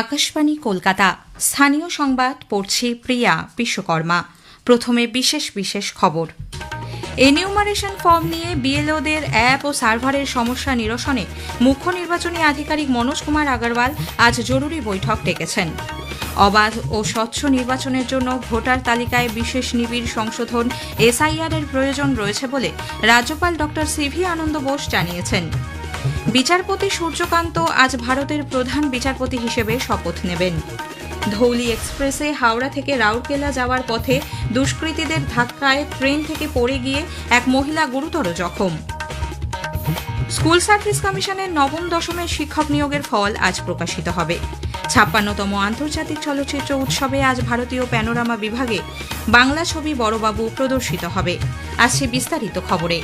আকাশবাণী কলকাতা। স্থানীয় সংবাদ পড়ছি প্রিয়া বিশ্বকর্মা। প্রথমে বিশেষ বিশেষ খবর। এনিউমারেশন ফর্ম নিয়ে বিএলওদের অ্যাপ ও সার্ভারের সমস্যা নিরসনে মুখ্য নির্বাচনী আধিকারিক মনোজ কুমার আগরওয়াল আজ জরুরি বৈঠক ডেকেছেন। অবাধ ও স্বচ্ছ নির্বাচনের জন্য ভোটার তালিকায় বিশেষ নিবিড় সংশোধন এসআইআর এর প্রয়োজন রয়েছে বলে রাজ্যপাল ডক্টর সিভি আনন্দ বোস জানিয়েছেন। বিচারপতি সূর্যকান্ত আজ ভারতের প্রধান বিচারপতি হিসেবে শপথ নেবেন। ধৌলি এক্সপ্রেসে হাওড়া থেকে রাউরকেলা যাওয়ার পথে দুষ্কৃতীদের ধাক্কায় ট্রেন থেকে পড়ে গিয়ে এক মহিলা গুরুতর জখম। স্কুল সার্ভিস কমিশনের নবম দশমের শিক্ষক নিয়োগের ফল আজ প্রকাশিত হবে। ছাপ্পান্নতম আন্তর্জাতিক চলচ্চিত্র উৎসবে আজ ভারতীয় প্যানোরামা বিভাগে বাংলা ছবি বড়বাবু প্রদর্শিত হবে। আসছে বিস্তারিত খবরে।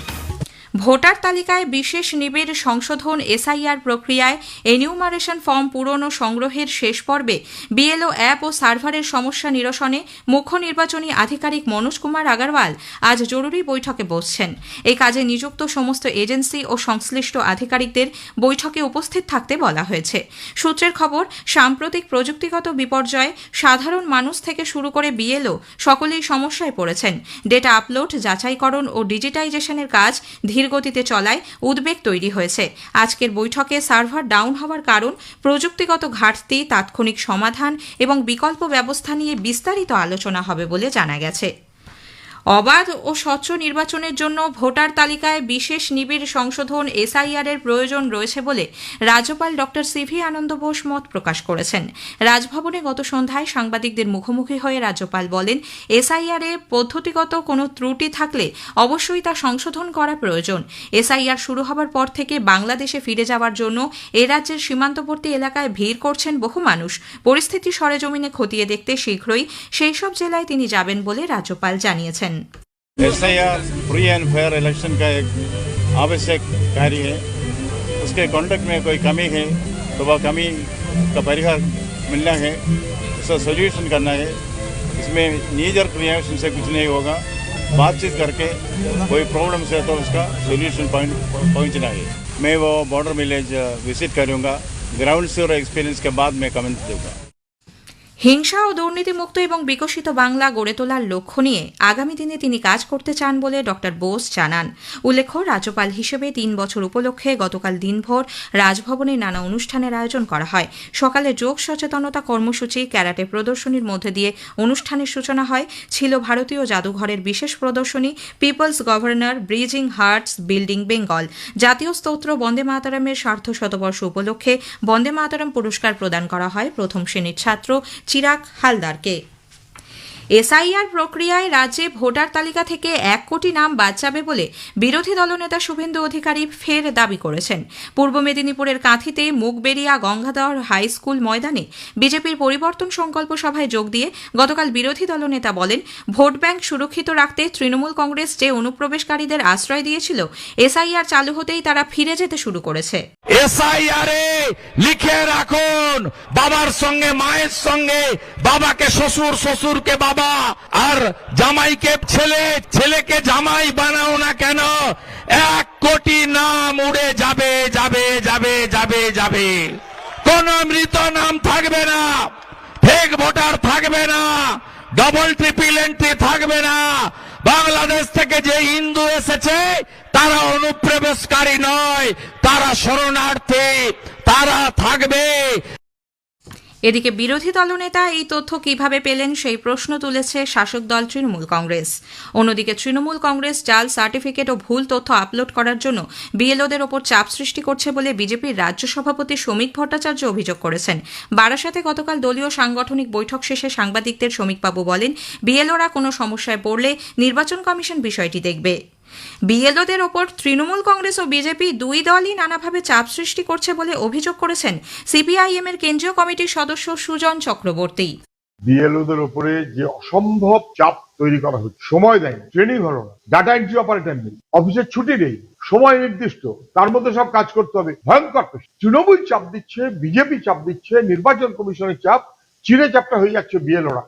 ভোটার তালিকায় বিশেষ নিবিড় সংশোধন এসআইআর প্রক্রিয়ায় এনিউমারেশন ফর্ম পূরণ ও সংগ্রহের শেষ পর্বে বিএলও অ্যাপ ও সার্ভারের সমস্যা নিরসনে মুখ্য নির্বাচনী আধিকারিক মনোজ কুমার আগরওয়াল আজ জরুরি বৈঠকে বসছেন। এই কাজে নিযুক্ত সমস্ত এজেন্সি ও সংশ্লিষ্ট আধিকারিকদের বৈঠকে উপস্থিত থাকতে বলা হয়েছে। সূত্রের খবর, সাম্প্রতিক প্রযুক্তিগত বিপর্যয়ে সাধারণ মানুষ থেকে শুরু করে বিএলও সকলেই সমস্যায় পড়েছেন। ডেটা আপলোড, যাচাইকরণ ও ডিজিটাইজেশনের কাজ ধীরগতিতে চলায় উদ্বেগ তৈরি হয়েছে। আজকের বৈঠকে সার্ভার ডাউন হওয়ার কারণ, প্রযুক্তিগত ঘাটতি, তাৎক্ষণিক সমাধান এবং বিকল্প ব্যবস্থা নিয়ে বিস্তারিত আলোচনা হবে বলে জানা গেছে। অবাধ ও স্বচ্ছ নির্বাচনের জন্য ভোটার তালিকায় বিশেষ নিবিড় সংশোধন এসআইআর এর প্রয়োজন রয়েছে বলে রাজ্যপাল ডক্টর সিভি আনন্দ বোস মত প্রকাশ করেছেন। রাজভবনে গত সন্ধ্যায় সাংবাদিকদের মুখোমুখি হয়ে রাজ্যপাল বলেন, এসআইআর এ পদ্ধতিগত কোনো ত্রুটি থাকলে অবশ্যই তা সংশোধন করা প্রয়োজন। এসআইআর শুরু হবার পর থেকে বাংলাদেশে ফিরে যাওয়ার জন্য এ রাজ্যের সীমান্তবর্তী এলাকায় ভিড় করছেন বহু মানুষ। পরিস্থিতি সরেজমিনে খতিয়ে দেখতে শীঘ্রই সেই সব জেলায় তিনি যাবেন বলে রাজ্যপাল জানিয়েছেন। S I R free and fair election का एक आवश्यक कार्य है। उसके कंडक्ट में कोई कमी है तो वह कमी का परिहार मिलना है उसका सोल्यूशन करना है। इसमें नीजर क्रिएशन से कुछ नहीं होगा। बातचीत करके कोई प्रॉब्लम से तो उसका सोल्यूशन पॉइंट पहुँचना है। मैं वो बॉर्डर विलेज विज़िट करूँगा। ग्राउंड ज़ीरो एक्सपीरियंस के बाद मैं कमेंट दूँगा। হিংসা ও দুর্নীতিমুক্ত এবং বিকশিত বাংলা গড়ে তোলার লক্ষ্য নিয়ে আগামী দিনে তিনি কাজ করতে চান বলে ডক্টর বোস জানান। উল্লেখ্য, রাজ্যপাল হিসেবে তিন বছর উপলক্ষে গতকাল দিনভর রাজভবনে নানা অনুষ্ঠানের আয়োজন করা হয়। সকালে যোগ সচেতনতা কর্মসূচি, ক্যারাটে প্রদর্শনীর মধ্যে দিয়ে অনুষ্ঠানের সূচনা হয়। ছিল ভারতীয় জাদুঘরের বিশেষ প্রদর্শনী, people's governor, bridging hearts, building Bengal. জাতীয় স্তোত্র বন্দে মাতারামের সার্ধ শতবর্ষ উপলক্ষে বন্দে মাতারাম পুরস্কার প্রদান করা হয়। প্রথম শ্রেণির ছাত্র চিরাগ হালদারকে। এসআইআর প্রক্রিয়ায় রাজ্যে ভোটার তালিকা থেকে এক কোটি নাম বাদ যাবে বলে বিরোধী দলনেতা শুভেন্দু অধিকারী ফের দাবি করেছেন। পূর্ব মেদিনীপুরের কাঁথিতে মুগবেরিয়া গঙ্গাধর হাই স্কুল ময়দানে বিজেপির পরিবর্তন সংকল্প সভায় যোগ দিয়ে গতকাল বিরোধী দলনেতা বলেন, ভোট ব্যাংক সুরক্ষিত রাখতে তৃণমূল কংগ্রেস যে অনুপ্রবেশকারীদের আশ্রয় দিয়েছিল, এসআইআর চালু হতেই তারা ফিরে যেতে শুরু করেছে। লিখে রাখুন, বাবার সঙ্গে, মায়ের সঙ্গে, বাবাকে, শ্বশুর, শ্বশুরকে, বাবা আর জামাইকে ছেলে, ছেলেকে জামাই বানাও না কেন? এক কোটি নাম উড়ে যাবে যাবে যাবে যাবে যাবে। কোন মৃত নাম থাকবে না ফেক ভোটার থাকবে না ডবল ট্রিপল এন্ট্রি থাকবে না। বাংলাদেশ থেকে যে হিন্দু এসেছে, তারা অনুপ্রবেশকারী নয়, তারা শরণার্থী, তারা থাকবে। এদিকে বিরোধী দলনেতা এই তথ্য কীভাবে পেলেন সেই প্রশ্ন তুলেছে শাসক দল তৃণমূল কংগ্রেস। অন্যদিকে তৃণমূল কংগ্রেস জাল সার্টিফিকেট ও ভুল তথ্য আপলোড করার জন্য বিএলওদের ওপর চাপ সৃষ্টি করছে বলে বিজেপির রাজ্য সভাপতি শ্রমিক ভট্টাচার্য অভিযোগ করেছেন। বারাসাতে গতকাল দলীয় সাংগঠনিক বৈঠক শেষে সাংবাদিকদের শ্রমিকবাবু বলেন, বিএলওরা কোনো সমস্যায় পড়লে নির্বাচন কমিশন বিষয়টি দেখবে। বিএলওদের ওপর তৃণমূল কংগ্রেস ও বিজেপি দুই দলই নানাভাবে চাপ সৃষ্টি করছে বলে অভিযোগ করেছেন সিপিআইএম এর কেন্দ্রীয় কমিটির সদস্য সুজন চক্রবর্তী। বিএলওদের উপরে যে অসম্ভব চাপ তৈরি করা হচ্ছে, সময় দেয় ট্রেনিং হলো না ডাটা এন্ট্রি অপারেটর নেই, অফিসের ছুটি নেই, সময় নির্দিষ্ট, তার মধ্যে সব কাজ করতে হবে, ভয়ঙ্কর তৃণমূল চাপ দিচ্ছে, বিজেপি চাপ দিচ্ছে, নির্বাচন কমিশনের চাপ, চিড়ে চাপটা হয়ে যাচ্ছে বিএলওরা।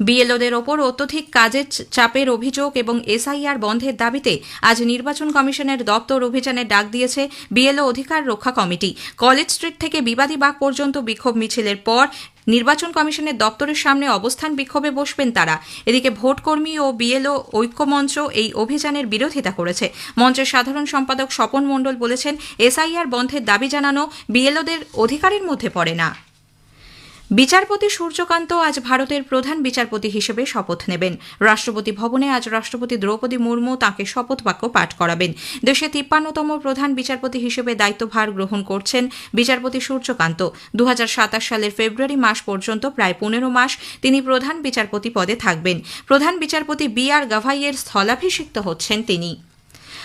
বিএলওদের ওপর অত্যধিক কাজের চাপের অভিযোগ এবং এসআইআর বন্ধের দাবিতে আজ নির্বাচন কমিশনের দপ্তর অভিযানের ডাক দিয়েছে বিএলও অধিকার রক্ষা কমিটি। কলেজ স্ট্রিট থেকে বিবাদী বাগ পর্যন্ত বিক্ষোভ মিছিলের পর নির্বাচন কমিশনের দপ্তরের সামনে অবস্থান বিক্ষোভে বসবেন তারা। এদিকে ভোটকর্মী ও বিএলও ঐক্যমঞ্চ এই অভিযানের বিরোধিতা করেছে। মঞ্চের সাধারণ সম্পাদক স্বপন মণ্ডল বলেছেন, এসআইআর বন্ধের দাবি জানানো বিএলওদের অধিকারের মধ্যে পড়ে না। বিচারপতি সূর্যকান্ত আজ ভারতের প্রধান বিচারপতি হিসেবে শপথ নেবেন। রাষ্ট্রপতি ভবনে আজ রাষ্ট্রপতি দ্রৌপদী মুর্মু তাঁকে শপথ বাক্য পাঠ করাবেন। দেশে তিপ্পান্নতম প্রধান বিচারপতি হিসেবে দায়িত্বভার গ্রহণ করছেন বিচারপতি সূর্যকান্ত। দু হাজার সাতাশ সালের ফেব্রুয়ারি মাস পর্যন্ত প্রায় পনেরো মাস তিনি প্রধান বিচারপতি পদে থাকবেন। প্রধান বিচারপতি বি আর গাভাইয়ের স্থলাভিষিক্ত হচ্ছেন তিনি।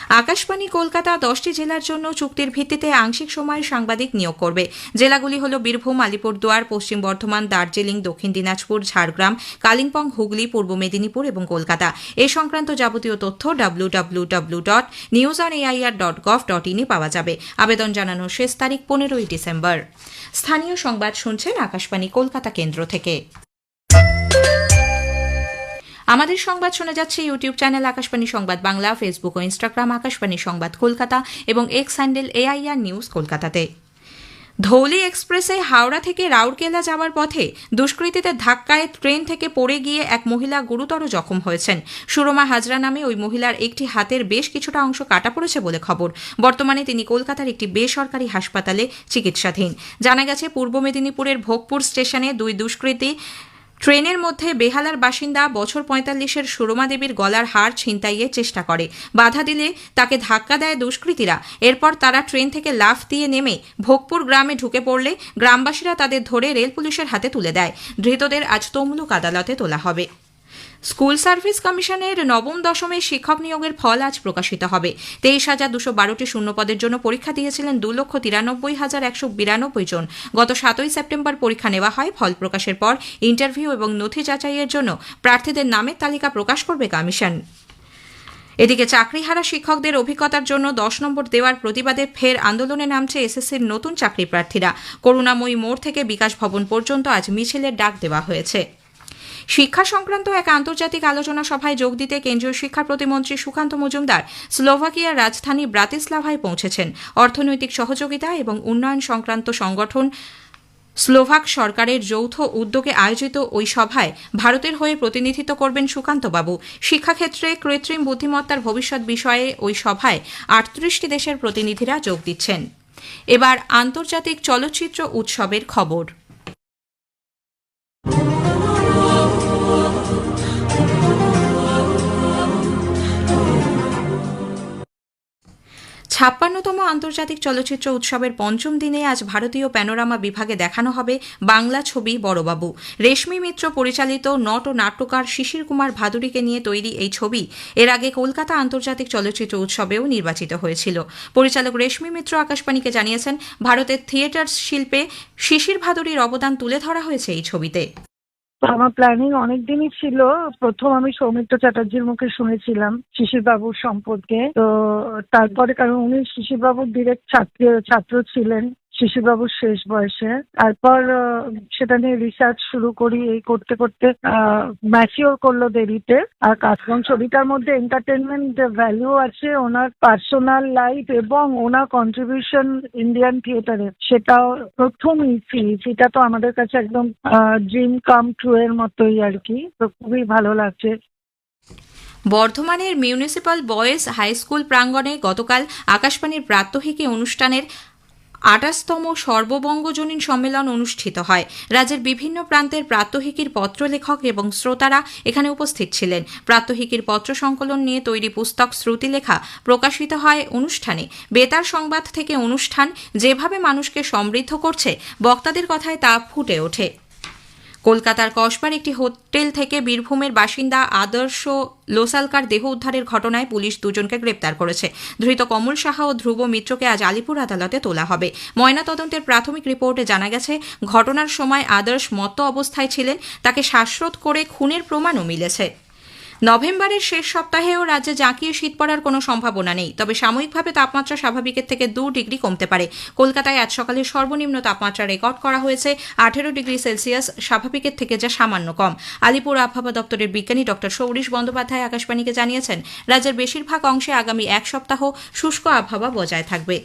আকাশবাণী কলকাতা দশটি জেলার জন্য চুক্তির ভিত্তিতে আংশিক সময়ের সাংবাদিক নিয়োগ করবে। জেলাগুলি হল বীরভূম, আলিপুরদুয়ার, পশ্চিম বর্ধমান, দার্জিলিং, দক্ষিণ দিনাজপুর, ঝাড়গ্রাম, কালিম্পং, হুগলি, পূর্ব মেদিনীপুর এবং কলকাতা। এ সংক্রান্ত যাবতীয় তথ্য W W dot news AIR dot dot পাওয়া যাবে। আবেদন জানানোর শেষ তারিখ পনেরোই ডিসেম্বর। স্থানীয় সংবাদ শুনছেন আকাশবাণী কলকাতা কেন্দ্র থেকে। আমাদের সংবাদ শোনা যাচ্ছে YouTube channel Akashvani Sangbad Bangla Facebook ও ইনস্টাগ্রাম আকাশবাণী সংবাদ কলকাতা এবং এক্স হ্যান্ডেল এআইআর নিউজ কলকাতাতে। ধৌলি এক্সপ্রেসে হাওড়া থেকে রাউরকেলা যাওয়ার পথে দুষ্কৃতীদের ধাক্কায় ট্রেন থেকে পড়ে গিয়ে এক মহিলা গুরুতর জখম হয়েছেন। সুরমা হাজরা নামে ওই মহিলার একটি হাতের বেশ কিছুটা অংশ কাটা পড়েছে বলে খবর। বর্তমানে তিনি কলকাতার একটি বেসরকারি হাসপাতালে চিকিৎসাধীন। জানা গেছে, পূর্ব মেদিনীপুরের ভোগপুর স্টেশনে দুই দুষ্কৃতী ট্রেনের মধ্যে বেহালার বাসিন্দা বছর পঁয়তাল্লিশের সুরমা দেবীর গলার হার ছিনতাইয়ে চেষ্টা করে। বাধা দিলে তাকে ধাক্কা দেয় দুষ্কৃতীরা। এরপর তারা ট্রেন থেকে লাফ দিয়ে নেমে ভোগপুর গ্রামে ঢুকে পড়লে গ্রামবাসীরা তাদের ধরে রেল পুলিশের হাতে তুলে দেয়। ধৃতদের আজ তমলুক আদালতে তোলা হবে। স্কুল সার্ভিস কমিশনের নবম দশমের শিক্ষক নিয়োগের ফল আজ প্রকাশিত হবে। তেইশ হাজার দুশো বারোটি শূন্যপদের জন্য পরীক্ষা দিয়েছিলেন দু লক্ষ তিরানব্বই হাজার একশো বিরানব্বই জন। গত সাতই সেপ্টেম্বর পরীক্ষা নেওয়া হয়। ফল প্রকাশের পর ইন্টারভিউ এবং নথি যাচাইয়ের জন্য প্রার্থীদের নামের তালিকা প্রকাশ করবে কমিশন। এদিকে চাকরিহারা শিক্ষকদের অভিজ্ঞতার জন্য দশ নম্বর দেওয়ার প্রতিবাদে ফের আন্দোলনে নামছে এসএসসির নতুন চাকরি প্রার্থীরা। করুণাময়ী মোড় থেকে বিকাশ ভবন পর্যন্ত আজ মিছিলের ডাক দেওয়া হয়েছে। শিক্ষা সংক্রান্ত এক আন্তর্জাতিক আলোচনা সভায় যোগ দিতে কেন্দ্রীয় শিক্ষা প্রতিমন্ত্রী সুকান্ত মজুমদার স্লোভাকিয়ার রাজধানী ব্রাতিস্লাভায় পৌঁছেছেন। অর্থনৈতিক সহযোগিতা এবং উন্নয়ন সংক্রান্ত সংগঠন স্লোভাক সরকারের যৌথ উদ্যোগে আয়োজিত ওই সভায় ভারতের হয়ে প্রতিনিধিত্ব করবেন সুকান্তবাবু। শিক্ষাক্ষেত্রে কৃত্রিম বুদ্ধিমত্তার ভবিষ্যৎ বিষয়ে ওই সভায় আটত্রিশটি দেশের প্রতিনিধিরা যোগ দিচ্ছেন। এবার আন্তর্জাতিক চলচ্চিত্র উৎসবের খবর। ছাপ্পান্নতম আন্তর্জাতিক চলচ্চিত্র উৎসবের পঞ্চম দিনে আজ ভারতীয় প্যানোরামা বিভাগে দেখানো হবে বাংলা ছবি বড়বাবু। রেশমি মিত্র পরিচালিত নট ও নাট্যকার শিশির কুমার ভাদুরীকে নিয়ে তৈরি এই ছবি এর আগে কলকাতা আন্তর্জাতিক চলচ্চিত্র উৎসবেও নির্বাচিত হয়েছিল। পরিচালক রেশমি মিত্র আকাশবাণীকে জানিয়েছেন, ভারতের থিয়েটার শিল্পে শিশির ভাদুরীর অবদান তুলে ধরা হয়েছে এই ছবিতে। আমার প্ল্যানিং অনেকদিনই ছিল। প্রথম আমি সৌমিত্র চ্যাটার্জির মুখে শুনেছিলাম শিশির বাবুর সম্পর্কে। তো তারপরে কারণ উনি শিশির বাবুর ডিরেক্ট ছাত্র ছাত্র ছিলেন। শিশিরবাবুর শেষ বয়সে। তারপর সেটা নিয়ে রিসার্চ শুরু করি, এই করতে করতে ম্যাচিওর করল দেরিতে। আর কাজগঞ্জ ছবিটার মধ্যে এন্টারটেনমেন্ট ভ্যালু আছে ওনার পার্সোনাল লাইফ এবং ওনার কন্ট্রিবিউশন ইন্ডিয়ান থিয়েটারে সেটাও প্রথম ইসি সেটা তো আমাদের কাছে একদম ড্রিম কাম ট্রু এর মতোই আর কি। তো খুবই ভালো লাগছে। বর্ধমানের মিউনিসিপাল বয়েজ হাই স্কুল প্রাঙ্গণে গতকাল আকাশবাণীর প্রাত্যহিকী অনুষ্ঠানের আটাশতম সর্ববঙ্গজনীন সম্মেলন অনুষ্ঠিত হয়। রাজ্যের বিভিন্ন প্রান্তের প্রাত্যহিকীর পত্রলেখক এবং শ্রোতারা এখানে উপস্থিত ছিলেন। প্রাত্যহিকীর পত্র সংকলন নিয়ে তৈরি পুস্তক শ্রুতিলেখা প্রকাশিত হয় অনুষ্ঠানে। বেতার সংবাদ থেকে অনুষ্ঠান যেভাবে মানুষকে সমৃদ্ধ করছে, বক্তাদের কথায় তা ফুটে ওঠে। কলকাতার কসবার একটি হোটেল থেকে বীরভূমের বাসিন্দা আদর্শ লোসালকার দেহ উদ্ধারের ঘটনায় পুলিশ দুজনকে গ্রেপ্তার করেছে। ধৃত কমল সাহা ও ধ্রুব মিত্রকে আজ আলিপুর আদালতে তোলা হবে। ময়নাতদন্তের প্রাথমিক রিপোর্টে জানা গেছে, ঘটনার সময় আদর্শ মত্ত অবস্থায় ছিলেন। তাকে শ্বাসরোধ করে খুনের প্রমাণও মিলেছে। নভেম্বরের শেষ সপ্তাহেও রাজ্যে জাঁকিয়ে শীত পড়ার কোনো সম্ভাবনা নেই। তবে সাময়িকভাবে তাপমাত্রা স্বাভাবিকের থেকে দু ডিগ্রি কমতে পারে। কলকাতায় আজ সকালে সর্বনিম্ন তাপমাত্রা রেকর্ড করা হয়েছে। আঠেরো ডিগ্রি সেলসিয়াস স্বাভাবিকের থেকে যা সামান্য কম। আলিপুর আবহাওয়া দপ্তরের বিজ্ঞানী ডক্টর সৌরিশ বন্দ্যোপাধ্যায় আকাশবাণীকে জানিয়েছেন, রাজ্যের বেশিরভাগ অংশে আগামী এক সপ্তাহ শুষ্ক আবহাওয়া বজায় থাকবে।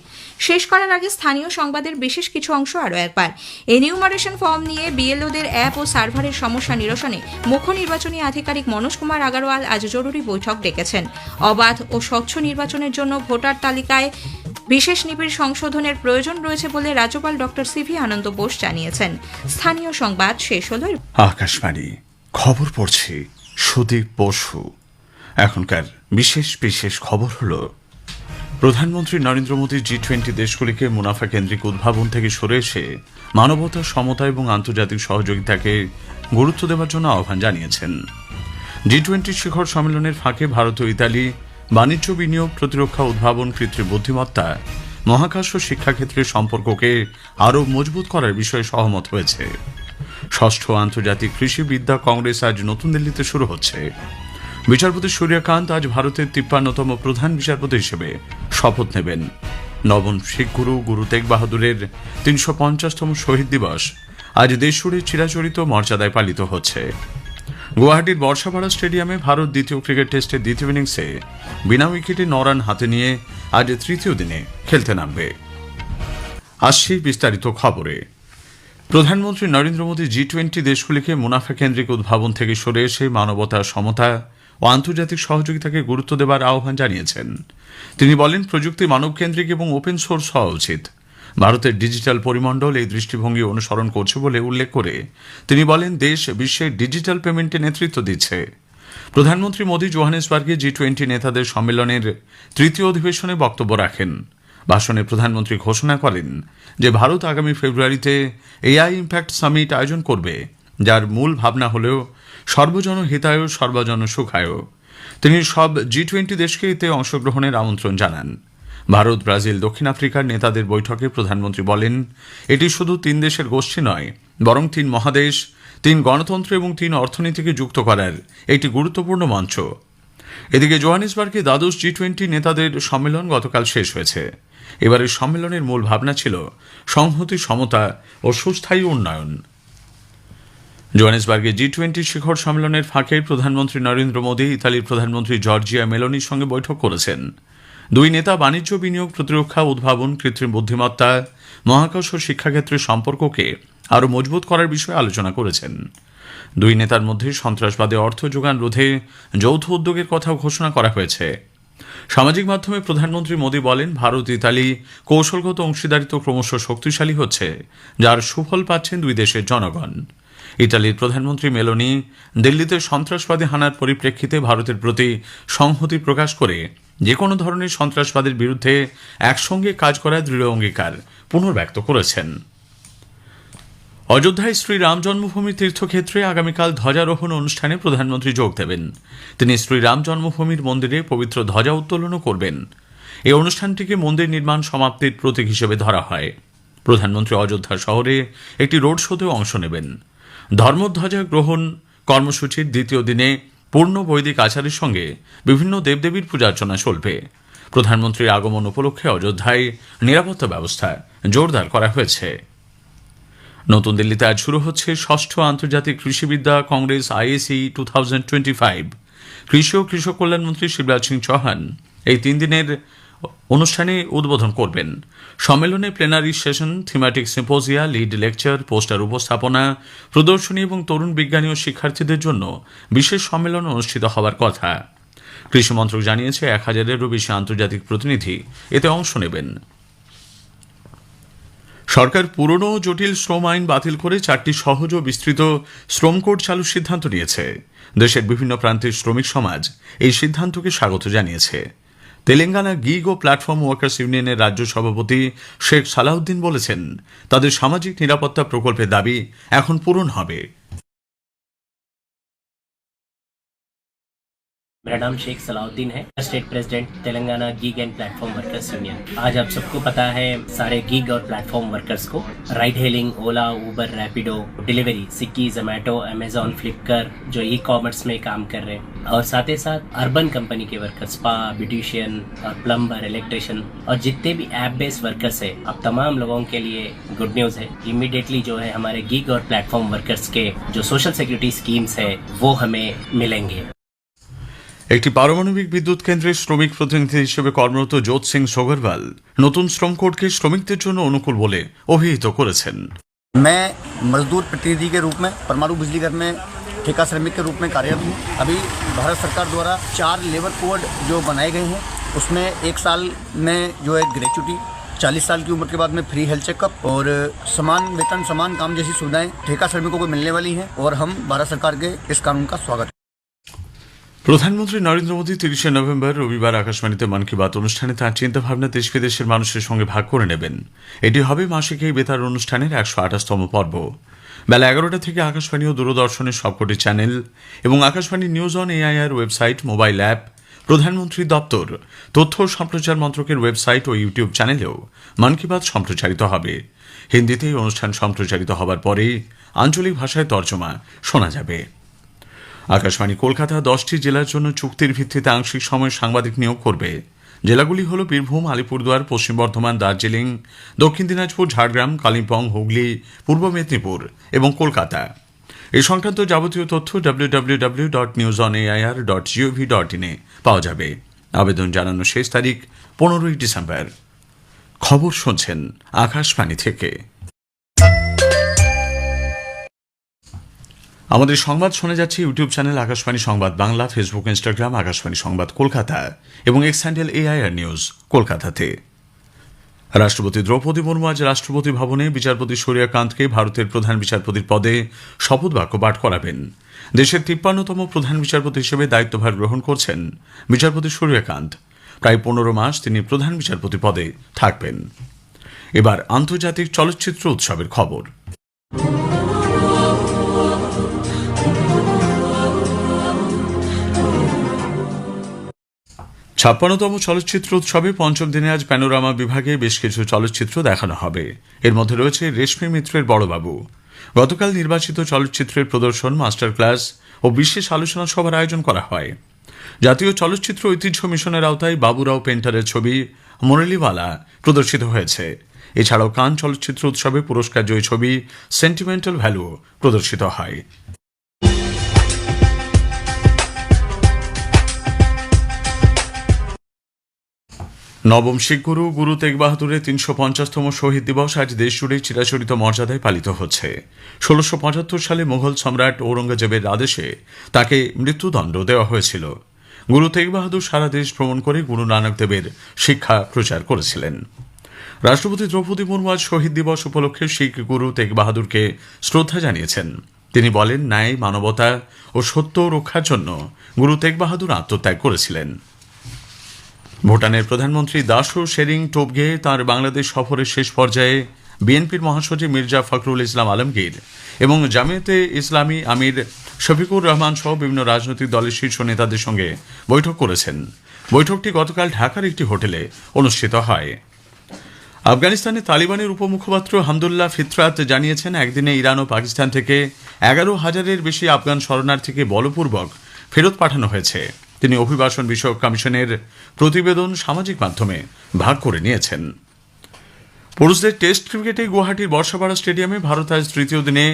শেষ করার আগে স্থানীয় সংবাদের বিশেষ কিছু অংশ আরও একবার। এনিউমারেশন ফর্ম নিয়ে বিএলওদের অ্যাপ ও সার্ভারের সমস্যা নিরসনে মুখ্য নির্বাচনী আধিকারিক মনোজ কুমার আগারওয়াল আজ জরুরি বৈঠক ডেকেছেন। অবাধ ও স্বচ্ছ নির্বাচনের জন্য ভোটার তালিকায় বিশেষ নিবিড় সংশোধনের প্রয়োজন রয়েছে বলে রাজ্যপাল ডক্টর সিভি আনন্দ বোস জানিয়েছেন। স্থানীয় সংবাদ শেষ হল। আকাশবাণী, খবর পড়ছি সুদীপ বসু। এখনকার বিশেষ বিশেষ খবর হলো, প্রধানমন্ত্রী নরেন্দ্র মোদী জি টোয়েন্টি দেশগুলিকে মুনাফা কেন্দ্রিক উদ্ভাবন থেকে সরে এসে মানবতা, সমতা এবং আন্তর্জাতিক সহযোগিতাকে গুরুত্ব দেওয়ার জন্য আহ্বান জানিয়েছেন। জি টোয়েন্টি শিখর সম্মেলনের ফাঁকে ভারত ও ইতালি বাণিজ্য, বিনিয়োগ, প্রতিরক্ষা, উদ্ভাবন, কৃত্রিম বুদ্ধিমত্তা, মহাকাশ ও শিক্ষাক্ষেত্রের সম্পর্ককে আরও মজবুত করার বিষয়ে সহমত হয়েছে। ষষ্ঠ আন্তর্জাতিক কৃষি বিদ্যা কংগ্রেস আজ নতুন দিল্লিতে শুরু হচ্ছে। বিচারপতি সূর্যকান্ত আজ ভারতের তিপ্পান্নতম প্রধান বিচারপতি হিসেবে শপথ নেবেন। নবম শিখ গুরু গুরু তেগ বাহাদুরের তিনশো পঞ্চাশতম শহীদ দিবস আজ দেশজুড়ে চিরাচরিত মর্যাদায় পালিত হচ্ছে। গুয়াহাটির বর্ষাপাড়া স্টেডিয়ামে ভারত দ্বিতীয় ক্রিকেট টেস্টের দ্বিতীয় ইনিংসে বিনা উইকেটে নরান হাতে নিয়ে আজ তৃতীয় দিনে খেলতে নামবে। বিস্তারিত খবরে। প্রধানমন্ত্রী নরেন্দ্র মোদী জি টোয়েন্টি দেশগুলিকে মুনাফা কেন্দ্রিক উদ্ভাবন থেকে সরে এসে মানবতা সমতা ও আন্তর্জাতিক সহযোগিতাকে গুরুত্ব দেবার আহ্বান জানিয়েছেন। তিনি বলেন, প্রযুক্তি মানবকেন্দ্রিক এবং ওপেন সোর্স হওয়া উচিত। ভারতের ডিজিটাল পরিমণ্ডল এই দৃষ্টিভঙ্গি অনুসরণ করছে বলে উল্লেখ করে তিনি বলেন, দেশ বিশ্বের ডিজিটাল পেমেন্টে নেতৃত্ব দিচ্ছে। প্রধানমন্ত্রী মোদী জোহানেসবার্গে জি টোয়েন্টি নেতাদের সম্মেলনের তৃতীয় অধিবেশনে বক্তব্য রাখেন। ভাষণে প্রধানমন্ত্রী ঘোষণা করেন যে, ভারত আগামী ফেব্রুয়ারিতে এআই ইম্প্যাক্ট সামিট আয়োজন করবে, যার মূল ভাবনা হল সর্বজন হিতায়, সর্বজন সুখায়। তিনি সব জি টোয়েন্টি দেশকে এতে অংশগ্রহণের আমন্ত্রণ জানান। ভারত, ব্রাজিল, দক্ষিণ আফ্রিকার নেতাদের বৈঠকে প্রধানমন্ত্রী বলেন, এটি শুধু তিন দেশের গোষ্ঠী নয়, বরং তিন মহাদেশ, তিন গণতন্ত্র এবং তিন অর্থনীতিকে যুক্ত করার একটি গুরুত্বপূর্ণ মঞ্চ। এদিকে জোহানিসবার্গে দ্বাদশ জি টোয়েন্টি নেতাদের সম্মেলন গতকাল শেষ হয়েছে। এবারের সম্মেলনের মূল ভাবনা ছিল সংহতি, সমতা ও সুস্থায়ী উন্নয়ন। জোহানেসবার্গে জি টোয়েন্টি শিখর সম্মেলনের ফাঁকে প্রধানমন্ত্রী নরেন্দ্র মোদী, ইতালির প্রধানমন্ত্রী জর্জিয়া মেলোনির সঙ্গে বৈঠক করেছেন। দুই নেতা বাণিজ্য, বিনিয়োগ, প্রতিরক্ষা, উদ্ভাবন, কৃত্রিম বুদ্ধিমত্তা মহাকাশ ও শিক্ষাক্ষেত্রের সম্পর্ককে আরও মজবুত করার বিষয়ে আলোচনা করেছেন। দুই নেতার মধ্যে সন্ত্রাসবাদে অর্থ যোগান রোধে যৌথ উদ্যোগের কথাও ঘোষণা করা হয়েছে। সামাজিক মাধ্যমে প্রধানমন্ত্রী মোদী বলেন, ভারত, ইতালি কৌশলগত অংশীদারিত্ব ক্রমশ শক্তিশালী হচ্ছে, যার সুফল পাচ্ছেন দুই দেশের জনগণ। ইতালির প্রধানমন্ত্রী মেলোনি দিল্লিতে সন্ত্রাসবাদী হানার পরিপ্রেক্ষিতে ভারতের প্রতি সংহতি প্রকাশ করে যে কোনো ধরনের সন্ত্রাসবাদের বিরুদ্ধে একসঙ্গে কাজ করার দৃঢ় অঙ্গীকার পুনর্ব্যক্ত করেছেন। অযোধ্যায় শ্রী রাম জন্মভূমি তীর্থক্ষেত্রে আগামীকাল ধ্বজারোহণ অনুষ্ঠানে প্রধানমন্ত্রী যোগ দেবেন। তিনি শ্রী রাম জন্মভূমির মন্দিরে পবিত্র ধ্বজা উত্তোলনও করবেন। এই অনুষ্ঠানটিকে মন্দির নির্মাণ সমাপ্তির প্রতীক হিসেবে ধরা হয়। প্রধানমন্ত্রী অযোধ্যা শহরে একটি রোড শোতেও অংশ নেবেন। ধর্মধ্বজা গ্রহণ কর্মসূচির দ্বিতীয় দিনে পূর্ণ বৈদিক আচারের সঙ্গে বিভিন্ন দেবদেবীর পূজা অর্চনা চলবে। প্রধানমন্ত্রীর আগমন উপলক্ষে অযোধ্যায় নিরাপত্তা ব্যবস্থা জোরদার করা হয়েছে। নতুন দিল্লিতে আজ শুরু হচ্ছে ষষ্ঠ আন্তর্জাতিক কৃষিবিদ্যা congress IAC two thousand twenty five. কৃষি ও কৃষক কল্যাণমন্ত্রী শিবরাজ সিং চৌহান এই তিন দিনের অনুষ্ঠানে উদ্বোধন করবেন। সম্মেলনে plenary session thematic symposia lead lecture poster উপস্থাপনা, প্রদর্শনী এবং তরুণ বিজ্ঞানী ও শিক্ষার্থীদের জন্য বিশেষ সম্মেলন অনুষ্ঠিত হওয়ার কথা। কৃষি মন্ত্রক জানিয়েছে, এক হাজারেরও বেশি আন্তর্জাতিক প্রতিনিধি এতে অংশ নেবেন। সরকার পুরনো জটিল শ্রম আইন বাতিল করে চারটি সহজ ও বিস্তৃত শ্রম কোড চালুর সিদ্ধান্ত নিয়েছে। দেশের বিভিন্ন প্রান্তের শ্রমিক সমাজ এই সিদ্ধান্তকে স্বাগত জানিয়েছে। তেলেঙ্গানা গিগ ও প্ল্যাটফর্ম ওয়ার্কার্স ইউনিয়নের রাজ্য সভাপতি শেখ সালাউদ্দিন বলেছেন, তাদের সামাজিক নিরাপত্তা প্রকল্পের দাবি এখন পূরণ হবে। मेरा नाम शेख सलाउद्दीन है state president Telangana gig and platform workers union आज आप सबको पता है सारे गीग और प्लेटफॉर्म वर्कर्स को। Ride hailing Ola Uber Rapido delivery Swiggy Zomato Amazon Flipkart जो ई कॉमर्स में काम कर रहे हैं। और साथ ही साथ अर्बन कंपनी के वर्कर्स स्पा ब्यूटिशियन और प्लम्बर इलेक्ट्रिशियन और जितने भी ऐप बेस्ड वर्कर्स है अब तमाम लोगों के लिए गुड न्यूज़ है। इमीडिएटली जो है हमारे गीग और प्लेटफॉर्म वर्कर्स के जो सोशल सिक्योरिटी स्कीम्स है, वो हमें मिलेंगे। একটি পারমাণবিক বিদ্যুৎ কেন্দ্রের শ্রমিক প্রতিনিধি হিসেবে কর্মরত জোৎ সিং সোগরওয়াল নতুন শ্রম কোডকে শ্রমিকদের জন্য অনুকূল বলে অভিহিত করেছেন मैं मजदूर प्रतिनिधि के रूप में परमाणु बिजली घर में ठेका श्रमिक के रूप में कार्यरत हूँ अभी भारत सरकार द्वारा चार लेबर कोड जो बनाए गए हैं उसमें एक साल में जो है ग्रेचुटी चालीस साल की उम्र के बाद में फ्री हेल्थ चेकअप और समान वेतन समान काम जैसी सुविधाएं ठेका श्रमिकों को मिलने वाली हैं और हम भारत सरकार के इस कानून का स्वागत প্রধানমন্ত্রী নরেন্দ্র মোদী তিরিশে নভেম্বর রবিবার আকাশবাণীতে মন কি বাত অনুষ্ঠানে তাঁর চিন্তাভাবনা দেশ বিদেশের মানুষের সঙ্গে ভাগ করে নেবেন। এটি হবে মাসিক এই বেতার অনুষ্ঠানের একশো আঠাশতম পর্ব। বেলা এগারোটা থেকে আকাশবাণী ও দূরদর্শনের সবকটি চ্যানেল এবং Akashvani news on AIR website, mobile app, প্রধানমন্ত্রী দপ্তর, তথ্য ও সম্প্রচার মন্ত্রকের ওয়েবসাইট ও ইউটিউব চ্যানেলেও মন কি বাত সম্প্রচারিত হবে। হিন্দিতে এই অনুষ্ঠান সম্প্রচারিত হবার পরেই আঞ্চলিক ভাষায় তর্জমা শোনা যাবে। আকাশবাণী কলকাতা দশটি জেলার জন্য চুক্তির ভিত্তিতে আংশিক সময় সাংবাদিক নিয়োগ করবে। জেলাগুলি হল বীরভূম, আলিপুরদুয়ার, পশ্চিম বর্ধমান, দার্জিলিং, দক্ষিণ দিনাজপুর, ঝাড়গ্রাম, কালিম্পং, হুগলি, পূর্ব মেদিনীপুর এবং কলকাতা। এ সংক্রান্ত যাবতীয় তথ্য W W dot news on AIR dot GOV dot ইনে পাওয়া যাবে। আবেদন জানানোর শেষ তারিখ পনেরোই ডিসেম্বর। খবর শুনছেন আকাশবাণী থেকে। আমাদের সংবাদ শোনা যাচ্ছে ইউটিউব চ্যানেল আকাশবাণী সংবাদ বাংলা, ফেসবুক, ইনস্টাগ্রাম, আকাশবাণী সংবাদ কলকাতা এবং এক্স হ্যান্ডেল এআইআর নিউজ কলকাতাতে। রাষ্ট্রপতি দ্রৌপদী মুর্মু আজ রাষ্ট্রপতি ভবনে বিচারপতি সূর্যকান্তকে ভারতের প্রধান বিচারপতির পদে শপথ বাক্য পাঠ করাবেন। দেশের তিপ্পান্নতম প্রধান বিচারপতি হিসেবে দায়িত্বভার গ্রহণ করছেন বিচারপতি সূর্যকান্ত। প্রায় পনেরো মাস তিনি প্রধান বিচারপতি পদে থাকবেন। এবার আন্তর্জাতিক চলচ্চিত্র উৎসবের খবর। ছাপ্পান্নতম চলচ্চিত্র উৎসবে পঞ্চম দিনে আজ প্যানোরামা বিভাগে বেশ কিছু চলচ্চিত্র দেখানো হবে। এর মধ্যে রয়েছে রেশমি মিত্রের বড়বাবু। গতকাল নির্বাচিত চলচ্চিত্রের প্রদর্শন মাস্টার ক্লাস ও বিশেষ আলোচনা সভার আয়োজন করা হয়। জাতীয় চলচ্চিত্র ঐতিহ্য মিশনের আওতায় বাবুরাও পেন্টারের ছবি মুরলিওয়ালা প্রদর্শিত হয়েছে। এছাড়াও কান চলচ্চিত্র উৎসবে পুরস্কার জয়ী ছবি সেন্টিমেন্টাল ভ্যালু প্রদর্শিত হয়। নবম শিখ গুরু গুরু তেগ বাহাদুরের তিনশো পঞ্চাশতম শহীদ দিবস আজ দেশজুড়ে চিরাচরিত মর্যাদায় পালিত হচ্ছে। ষোলোশো পঁচাত্তর সালে মুঘল সম্রাট ঔরঙ্গজেবের আদেশে তাকে মৃত্যুদণ্ড দেওয়া হয়েছিল। গুরু তেগ বাহাদুর সারা দেশ ভ্রমণ করে গুরু নানক দেবের শিক্ষা প্রচার করেছিলেন। রাষ্ট্রপতি দ্রৌপদী মুর্মু আজ শহীদ দিবস উপলক্ষে শিখ গুরু তেগ বাহাদুরকে শ্রদ্ধা জানিয়েছেন। তিনি বলেন, ন্যায়, মানবতা ও সত্য রক্ষার জন্য গুরু তেগ বাহাদুর আত্মত্যাগ করেছিলেন। ভুটানের প্রধানমন্ত্রী দাসু শেরিং টোপগে তার বাংলাদেশ সফরের শেষ পর্যায়ে বিএনপির মহাসচিব মির্জা ফখরুল ইসলাম আলমগীর এবং জামিয়াতে ইসলামী আমির শফিকুর রহমান সহ বিভিন্ন রাজনৈতিক দলের শীর্ষ নেতাদের সঙ্গে বৈঠক করেছেন। বৈঠকটি গতকাল ঢাকার একটি হোটেলে অনুষ্ঠিত হয়। আফগানিস্তানে তালিবানের উপমুখপাত্র হামদুল্লাহ ফিতরাত জানিয়েছেন, একদিনে ইরান ও পাকিস্তান থেকে এগারো হাজারের বেশি আফগান শরণার্থীকে বলপূর্বক ফেরত পাঠানো হয়েছে। তিনি অভিবাসন বিষয়ক কমিশনের প্রতিবেদন সামাজিক মাধ্যমে ভাগ করে নিয়েছেন। পুরুষদের টেস্ট ক্রিকেটে গুয়াহাটির বর্ষাপাড়া স্টেডিয়ামে ভারত আজ তৃতীয় দিনে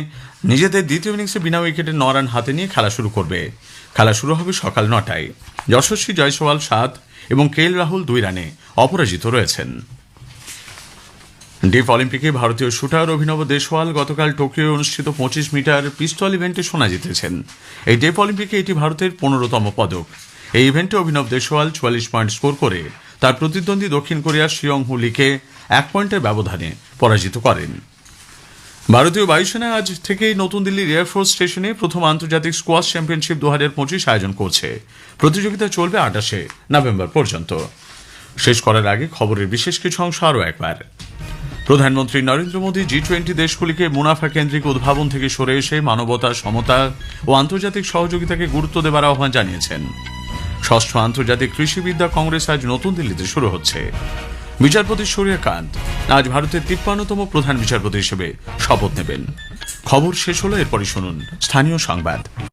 নিজেদের দ্বিতীয় ইনিংসে বিনা উইকেটে ন রান হাতে নিয়ে খেলা শুরু করবে। খেলা শুরু হবে সকাল নটায়। যশস্বী জয়সওয়াল সাত এবং কেএল রাহুল দুই রানে অপরাজিত রয়েছেন। ডিপ অলিম্পিকে ভারতীয় শুটার অভিনব দেশওয়াল গতকাল টোকিও অনুষ্ঠিত পঁচিশ মিটার পিস্তল ইভেন্টে সোনা জিতেছেন। এই ডেপ অলিম্পিকে এটি ভারতের পনেরোতম পদক। এই ইভেন্টে অভিনব দেশওয়াল চুয়াল্লিশ পয়েন্ট স্কোর করে তার প্রতিদ্বন্দ্বী দক্ষিণ কোরিয়ার শিয়ং হুলিকে এক পয়েন্টের ব্যবধানে পরাজিত করেন। ভারতীয় বায়ুসেনা আজ থেকেই নতুন দিল্লির এয়ারফোর্স স্টেশনে প্রথম আন্তর্জাতিক স্কোয়াশ চ্যাম্পিয়নশিপ দু হাজার পঁচিশ আয়োজন করছে। প্রতিযোগিতা চলবে আঠাশে নভেম্বর পর্যন্ত। শেষ করার আগে খবরের বিশেষ কিছু অংশ আরও একবার। প্রধানমন্ত্রী নরেন্দ্র মোদী জি টোয়েন্টি দেশগুলিকে মুনাফা কেন্দ্রিক উদ্ভাবন থেকে সরে এসে মানবতা, সমতা ও আন্তর্জাতিক সহযোগিতাকে গুরুত্ব দেবার আহ্বান জানিয়েছেন। ষষ্ঠ আন্তর্জাতিক কৃষিবিদ্যা কংগ্রেস আজ নতুন দিল্লিতে শুরু হচ্ছে। বিচারপতি সূর্যকান্ত আজ ভারতের তিপ্পান্নতম প্রধান বিচারপতি হিসেবে শপথ নেবেন। খবর শেষ হলো, এরপরই শুনুন স্থানীয় সংবাদ।